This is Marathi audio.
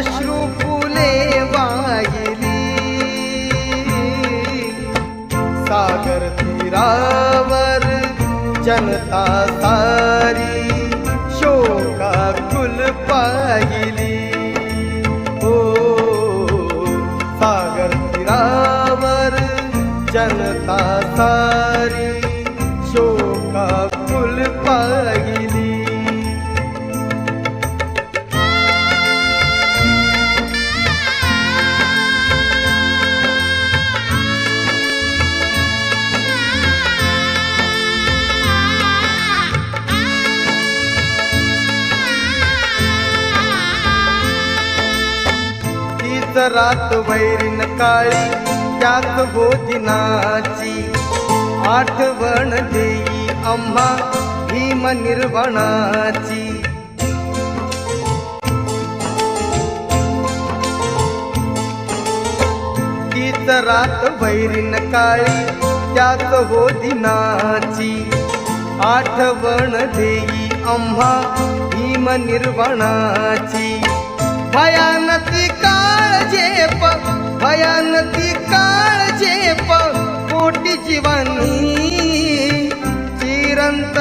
अश्रू फुले वाहिली. सागर तीरावर जनता सारी शोका कुल पाहिली. हो सागर तीरावर जनता सारी शोका रात वैरीन काळी त्यात भोजनाची आठवण देई आम्हा भीम निर्वणाची. तीच रात वैरीन काळी त्यात हो दिनाची आठवण देई आम्हा भीम निर्वणाची. भयानती का சிவன் நீ சீரந்த